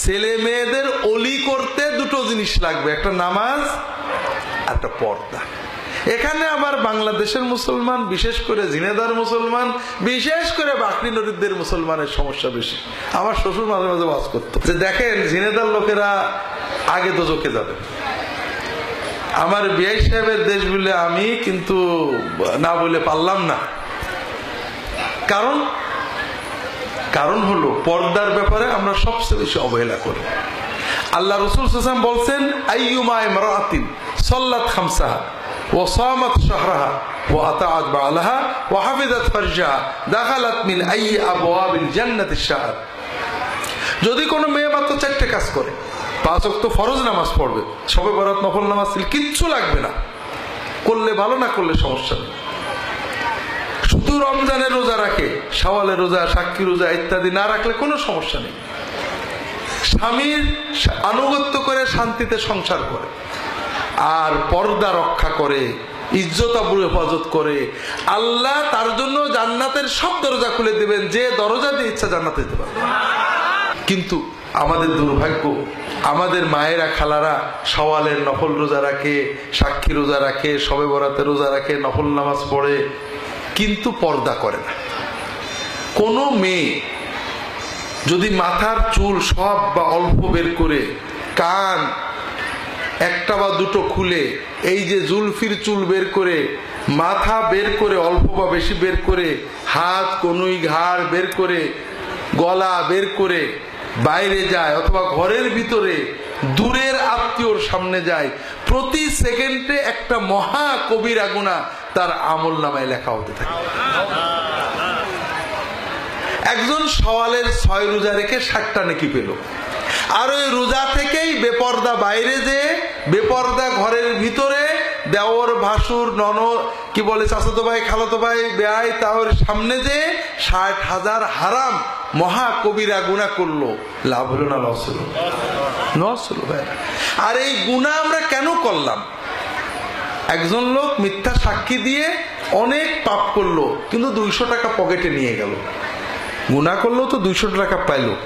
ছেলে মেয়েদের অলি করতে দুটো জিনিস লাগবে, একটা নামাজ একটা পর্দা। এখানে আবার বাংলাদেশের মুসলমান, বিশেষ করে জিনেদার মুসলমান, বিশেষ করে বাকরি নদীদের মুসলমানের সমস্যা বেশি। আমার শ্বশুর মাঝে মাঝে বাস করতো যে, দেখেন, জিনেদার লোকেরা আগে তো চোখে যাবে। আমার বিআই সাহেবের দেশ বলে আমি কিন্তু না বলে পারলাম না। কারণ কারণ হলো, পর্দার ব্যাপারে আমরা সবচেয়ে বেশি অবহেলা করি। আল্লাহ রসুল সাসাম বলছেন, আইয়ুমা সাল্লাত শাহরাহা যদি কোনো মেয়ে মাত্র চারটে কাজ করে, পাঁচ অক্ত ফরজ নামাজ পড়বে, সবে বরাত নফল নামাজ কিচ্ছু লাগবে না। করলে ভালো, না করলে সমস্যা নেই। শুধু রমজানের রোজা রাখে সওয়ালের রোজা, সাক্ষী রোজা ইত্যাদি না রাখলে কোনো সমস্যা নেই। স্বামীর আনুগত্য করে শান্তিতে সংসার করে, আর পর্দা রক্ষা করে, ইজ্জত আবরু হেফাজত করে, আল্লাহ তার জন্য জান্নাতের সব দরজা খুলে দেবেন, যে দরজা দিয়ে ইচ্ছা জান্নাতে যেতে পারবে। কিন্তু আমাদের দুর্ভাগ্য, আমাদের মায়েরা, খালারা সওয়ালের নফল রোজা রাখে, সাক্ষী রোজা রাখে, সবে বরাতে রোজা রাখে, নফল নামাজ পড়ে কিন্তু পর্দা করে না। কোনো মেয়ে যদি মাথার চুল সব বা অল্প বের করে কান একটা বা দুটো খুলে, এই যে জুলফির চুল বের করে, মাথা বের করে, অল্প বা বেশি বের করে, হাত, কনুই, ঘাড় বের করে, গলা বের করে বাইরে যায় অথবা ঘরের ভিতরে দূরের আত্মীয়র সামনে যায়। প্রতি সেকেন্ডে একটা মহা কবিরা গুণা তার আমল নামায় লেখা হতে থাকে। একজন সওয়ালের ছয় রোজা রেখে ষাটটা নাকি পেল। আর ওই রোজা থেকেই বেপর্দা বাইরে যে বেপর্দা ঘরের ভিতরে দেওর, ভাসুর নন কি বলে, চাচাতো ভাই, খালাতো ভাই বেআই তাওর সামনে যে ষাট হাজার হারাম মহা কবিরা গুণা করল। লাভ হলো না লস হলো? লস হলো আর এই গুণা আমরা কেন করলাম? একজন লোক মিথ্যা সাক্ষী দিয়ে অনেক পাপ করল, কিন্তু দুইশো টাকা পকেটে নিয়ে গেল। গুণা করলেও তো দুইশো টাকা পাইলো।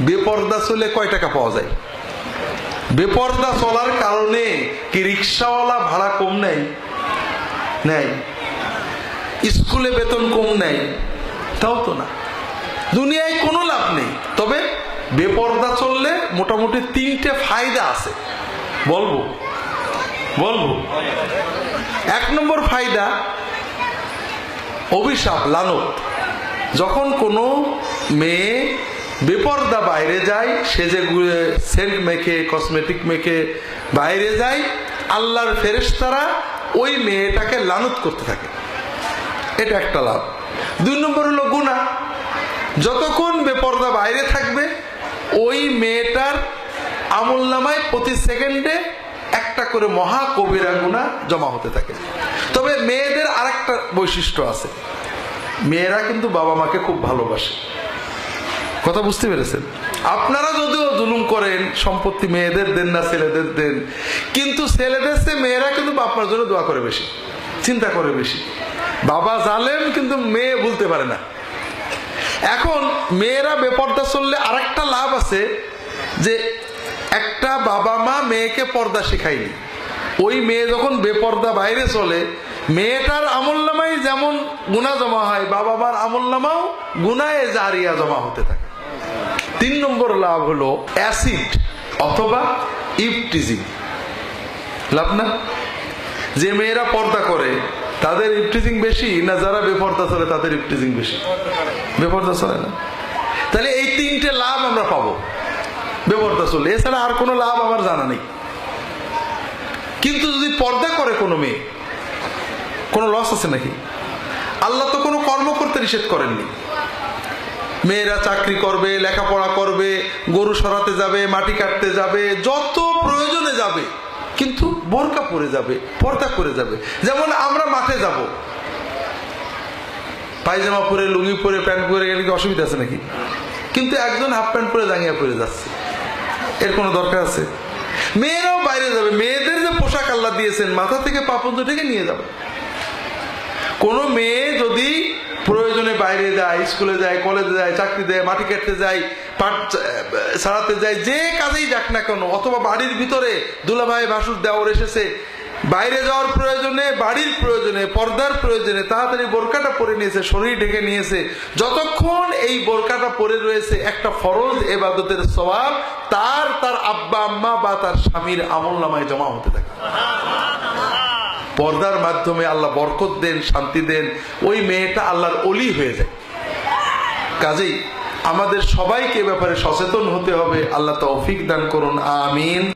বেপর্দা চলে কয় টাকা পাওয়া যায়? বেপর্দা চলার কারণে কি রিক্সাওয়ালা ভাড়া কম নেয়? নেয়। স্কুলে বেতন কম নেয়। তাও তো না। দুনিয়ায় কোনো লাভ নেই। তবে বেপর্দা চললে মোটামুটি তিনটে ফায়দা আছে। বলব? বলব? এক নম্বর ফায়দা, অভিশাপ, লানত। যখন কোনো মেয়ে বেপর্দা বাইরে যায়, সে যে সেন্ট মেখে, কসমেটিক মেখে বাইরে যায়, আল্লাহর ফেরেশতারা ওই মেয়েটাকে লানত করতে থাকে। এটা একটা লাভ। দুই নম্বর হলো গুণা যতক্ষণ বেপর্দা বাইরে থাকবে, ওই মেয়েটার আমল নামায় প্রতি সেকেন্ডে একটা করে মহা কবিরা গুণা জমা হতে থাকে। তবে মেয়েদের আরেকটা বৈশিষ্ট্য আছে। মেয়েরা কিন্তু বাবা মাকে খুব ভালোবাসে। কথা বুঝতে পেরেছেন? আপনারা যদিও জুলুম করেন, সম্পত্তি মেয়েদের দেন না, ছেলেদের দেন, কিন্তু ছেলেদের সে মেয়েরা কিন্তু বাপমার জন্য দোয়া করে বেশি, চিন্তা করে বেশি। বাবা জালেম কিন্তু মেয়ে বলতে পারে না। এখন মেয়েরা বেপর্দা চললে আরেকটা লাভ আছে যে একটা বাবা মা মেয়েকে পর্দা শেখায়নি। ওই মেয়ে যখন বেপর্দা বাইরে চলে, মেয়েটার আমল নামাই যেমন গুণা জমা হয়, বাবা মার আমল নামাও জারিয়া জমা হতে থাকে। তিন নম্বর লাভ হলো অ্যাসিড অথবা ইপটিজিং লাভ না? যে মেয়েরা পর্দা করে, তাদের ইপটিজিং বেশি, না যারা বেপর্দা চলে, তাদের ইপটিজিং বেশি। বেপর্দা চলে না। তাহলে এই তিনটে লাভ আমরা পাবো। বেপর্দা চলে এছাড়া আর কোনো লাভ আমার জানা নেই। কিন্তু যদি পর্দা করে কোনো মেয়ে, কোনো লস আছে নাকি? আল্লাহ তো কোনো কর্ম করতে নিষেধ করেননি। মেয়েরা চাকরি করবে, লেখাপড়া করবে, গরু সরাতে যাবে, মাটি কাটতে যাবে, যত প্রয়োজনে যাবে, কিন্তু বোরকা পরে যাবে, পর্দা করে যাবে। যেমন আমরা মাঠে যাব পায়জামা পরে, লুঙ্গি পরে, প্যান্ট পরে গেলে কি অসুবিধা আছে নাকি? কিন্তু একজন হাফ প্যান্ট পরে জাঙ্গিয়া পরে যাচ্ছে। এর কোনো দরকার আছে? মেয়েরাও বাইরে যাবে। মেয়েদের যে পোশাক আল্লাহ দিয়েছেন, মাথা থেকে পা পর্যন্ত থেকে নিয়ে যাবে। কোনো মেয়ে যদি প্রয়োজনে বাইরে যায়, স্কুলে যায়, কলেজে যায়, চাকরি দেয়, মাটি কাটতে যায়, পাট সারাতে যায়, যে কাজেই যাক না কেন, অথবা বাড়ির ভিতরে দুলাভাই ভাসুর দেওয়ার এসেছে বাইরে যাওয়ার প্রয়োজনে, বাড়ির প্রয়োজনে, পর্দার প্রয়োজনে তাড়াতাড়ি বোরকাটা পরে নিয়েছে, শরীর ঢেকে নিয়েছে। যতক্ষণ এই বোরকাটা পরে রয়েছে, একটা ফরজ এবাদতের স্বভাব তার তার আব্বা, আম্মা বা তার স্বামীর আমল নামায় জমা হতে থাকে। পর্দার মাধ্যমে আল্লাহ বরকত দেন, শান্তি দেন, ওই মেয়েটা আল্লাহর অলি হয়ে যায়। কাজেই আমাদের সবাইকে ব্যাপারে সচেতন হতে হবে। আল্লাহ তৌফিক দান করুন, আমিন।